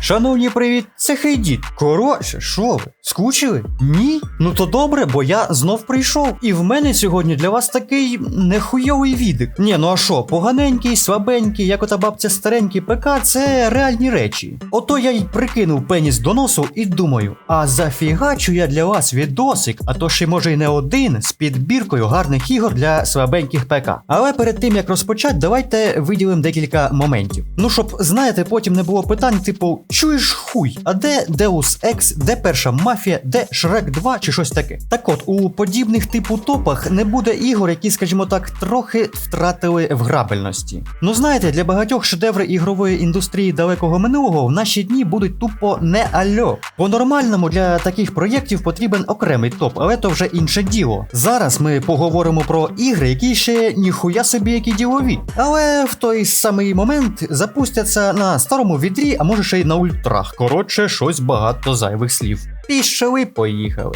Шановні, привіт, це Хейдіт. Коротше, що ви? Скучили? Ні? Ну то добре, бо я знов прийшов. І в мене сьогодні для вас такий нехуйовий відик. Ні, ну а що, поганенький, слабенький, як ота бабця старенький ПК, це реальні речі. Ото я й прикинув пеніс до носу і думаю, а зафігачу я для вас відосик, а то ще може й не один з підбіркою гарних ігор для слабеньких ПК. Але перед тим як розпочати, давайте виділимо декілька моментів. Ну щоб знаєте, потім не було питань, типу, чуєш хуй, а де Deus Ex, де перша мафія, де Shrek 2 чи щось таке. Так от, у подібних типу топах не буде ігор, які, скажімо так, трохи втратили в грабельності. Ну знаєте, для багатьох шедеври ігрової індустрії далекого минулого в наші дні будуть тупо не альо. По-нормальному для таких проєктів потрібен окремий топ, але то вже інше діло. Зараз ми поговоримо про ігри, які ще ніхуя собі які ділові. Але в той самий момент запустяться на старому відрі, а може ще й на ультрах. Коротше, щось багато зайвих слів. Пішли, поїхали.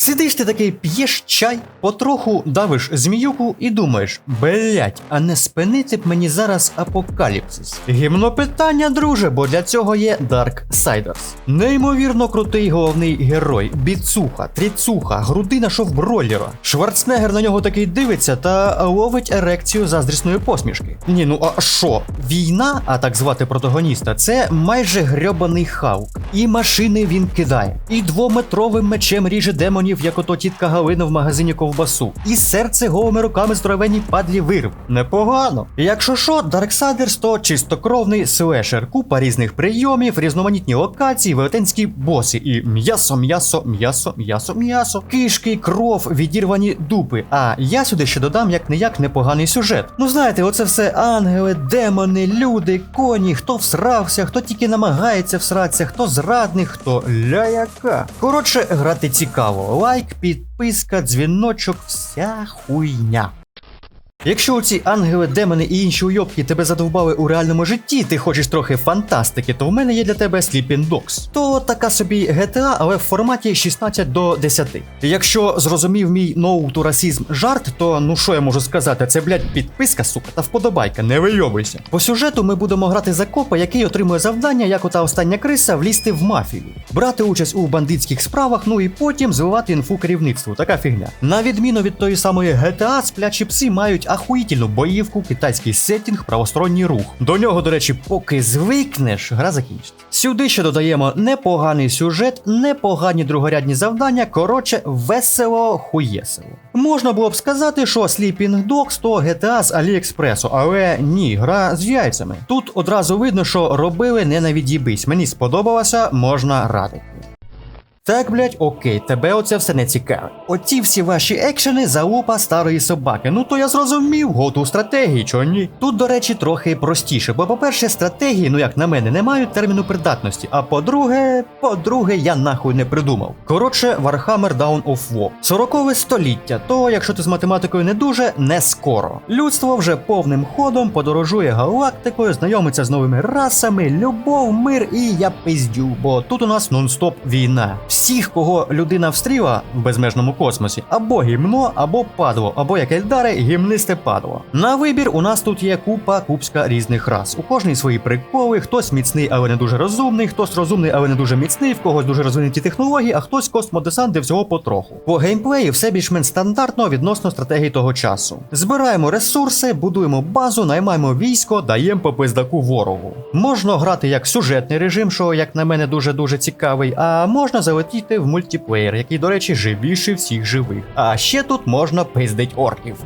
Сидиш ти такий, п'єш чай, потроху давиш зміюку і думаєш, блять, а не спинити б мені зараз апокаліпсис. Гімно питання, друже, бо для цього є Darksiders. Неймовірно крутий головний герой, біцуха, тріцуха, грудина шовброллера. Шварценеггер на нього такий дивиться та ловить ерекцію заздрісної посмішки. Ні, ну а що? Війна, а так звати протагоніста, це майже грьобаний хаук. І машини він кидає, і двометровим мечем ріже демонів, як ото тітка Галина в магазині ковбасу. І серце голими руками здоровенній падлі вирв. Непогано. Якщо що, Darksiders то чистокровний слешер, купа різних прийомів, різноманітні локації, велетенські боси і м'ясо, м'ясо, м'ясо, м'ясо, м'ясо, кишки, кров, відірвані дупи. А я сюди ще додам як не як непоганий сюжет. Ну знаєте, оце все ангели, демони, люди, коні, хто всрався, хто тільки намагається всратися, хто зрадник, хто ляяка. Коротше, грати цікаво. Лайк, підписка, дзвіночок, вся хуйня. Якщо ці ангели, демони і інші уйобки тебе задовбали у реальному житті, ти хочеш трохи фантастики, то в мене є для тебе Sleeping Dogs. То така собі GTA, але в форматі 16 до 10. Якщо зрозумів мій ноуту расізм жарт, то ну що я можу сказати, це блядь, підписка, сука, та вподобайка, не вийобуйся. По сюжету ми будемо грати за копа, який отримує завдання, як ота остання криса, влізти в мафію, брати участь у бандитських справах, ну і потім звивати інфу керівництву. Така фігня. На відміну від тої самої GTA, сплячі пси мають ахуїтельну боївку, китайський сеттінг, правосторонній рух. До нього, до речі, поки звикнеш, гра закінчиться. Сюди ще додаємо непоганий сюжет, непогані другорядні завдання. Коротше, весело хуєсело. Можна було б сказати, що Sleeping Dogs то GTA з Аліекспресу, але ні, гра з яйцями. Тут одразу видно, що робили не на від'їбись. Мені сподобалося, можна радити. Так, блять, окей, тебе оце все не цікавить. Оці всі ваші екшени залупа старої собаки. Ну то я зрозумів, готу стратегії, чо ні. Тут, до речі, трохи простіше, бо, по-перше, стратегії, ну як на мене, не мають терміну придатності. А по-друге, по-друге, я нахуй не придумав. Коротше, Warhammer Down of War. Сорокове століття, то, якщо ти з математикою не дуже, не скоро. Людство вже повним ходом подорожує галактикою, знайомиться з новими расами, любов, мир і я пиздю, бо тут у нас нон-стоп війна. Всіх, кого людина встріла в безмежному космосі, або гімно, або падло, або як Ельдари, гімнисте падло. На вибір у нас тут є купа купська різних рас. У кожній свої приколи, хтось міцний, але не дуже розумний, хтось розумний, але не дуже міцний, в когось дуже розвинуті технології, а хтось космодесант, де всього потроху. По геймплеї все більш-менш стандартно відносно стратегії того часу. Збираємо ресурси, будуємо базу, наймаємо військо, даємо по пиздаку ворогу. Можна грати як сюжетний режим, що як на мене дуже дуже цікавий, а можна залетіти в мультиплеєр, який, до речі, живіший всіх живих. А ще тут можна пиздить орків.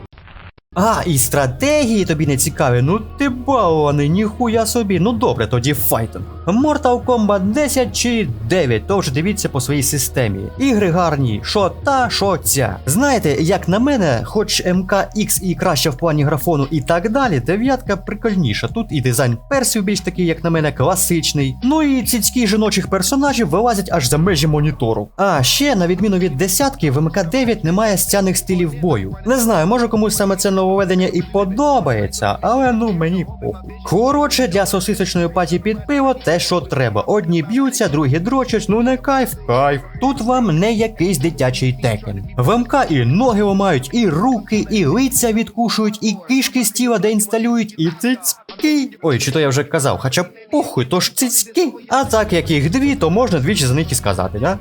А, і стратегії тобі не цікаві, ну ти балований, ніхуя собі. Ну добре, тоді файтинг. Mortal Kombat 10 чи 9, то вже дивіться по своїй системі. Ігри гарні, що та, що ця. Знаєте, як на мене, хоч МКX і краще в плані графону і так далі, дев'ятка прикольніша. Тут і дизайн персів більш такий, як на мене, класичний. Ну і цицькі жіночих персонажів вилазять аж за межі монітору. А ще, на відміну від десятки, в МК9 немає стяних стилів бою. Не знаю, може комусь саме це нововведення і подобається, але ну мені похуй. Коротше, для сосисочної паті під пиво те, що треба. Одні б'ються, другі дрочать, ну не кайф, кайф. Тут вам не якийсь дитячий текен. В МК і ноги ламають, і руки, і лиця відкушують, і кишки з тіла деінсталюють, і циць. цицьки. Ой, чи то я вже казав, хоча похуй, то ж цицьки. А так як їх дві, то можна двічі за них і сказати, да?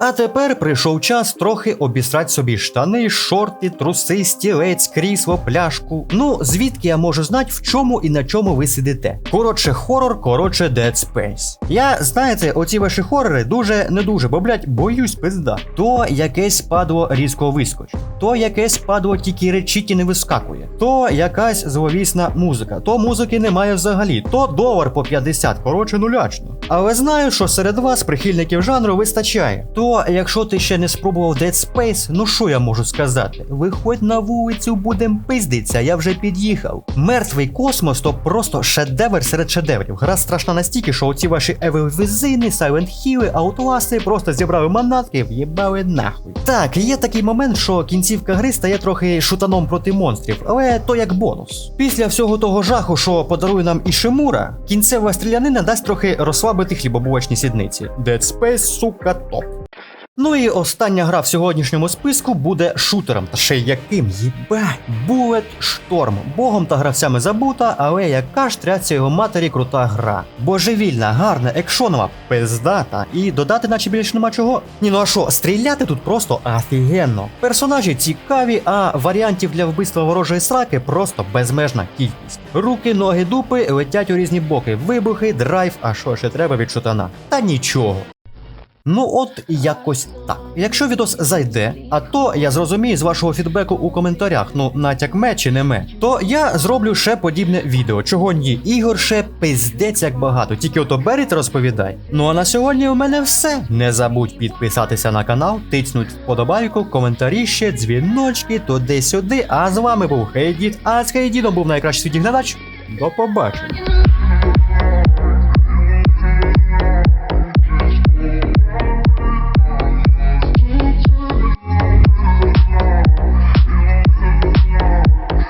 А тепер прийшов час трохи обісрати собі штани, шорти, труси, стілець, крісло, пляшку. Ну, звідки я можу знати, в чому і на чому ви сидите. Коротше, хорор, коротше, Dead Space. Я, знаєте, оці ваші хорори дуже не дуже, бо, блядь, боюсь пизда. То якесь падло різко вискочить, то якесь падло тільки речить і не вискакує, то якась зловісна музика, то музики немає взагалі, то долар по 50, коротше, нулячно. Але знаю, що серед вас прихильників жанру вистачає. То, якщо ти ще не спробував Dead Space, ну що я можу сказати? Виходь на вулицю, будем пиздиться, я вже під'їхав. Мертвий космос то просто шедевр серед шедеврів. Гра страшна настільки, що оці ваші Within, Silent Hill, Outlast просто зібрали манатки, в'їбали нахуй. Так, є такий момент, що кінцівка гри стає трохи шутаном проти монстрів, але то як бонус. Після всього того жаху, що подарує нам Ішимура, кінцева стрілянина дасть трохи розслабити хлібобулочні сідниці. Dead Space, сука, топ. Ну і остання гра в сьогоднішньому списку буде шутером. Та ще яким їбать. Bullet Storm. Богом та гравцями забута, але яка ж тряться його матері крута гра. Божевільна, гарна, екшонова, пиздата. І додати, наче більше нема чого. Ні, ну а що, стріляти тут просто офігенно. Персонажі цікаві, а варіантів для вбивства ворожої сраки просто безмежна кількість. Руки, ноги, дупи летять у різні боки, вибухи, драйв, а що ще треба від шутана? Та нічого. Ну от якось так. Якщо відос зайде, а то я зрозумію з вашого фідбеку у коментарях, ну натяк ме чи не ме, то я зроблю ще подібне відео, чого ні, ігор ще пиздець як багато, тільки ото беріть розповідай. Ну а на сьогодні у мене все. Не забудь підписатися на канал, тицнуть вподобайку, коментарі ще, дзвіночки, туди-сюди. А з вами був Хейдіт, а з Хейдідом був найкращий світі глядач. До побачення.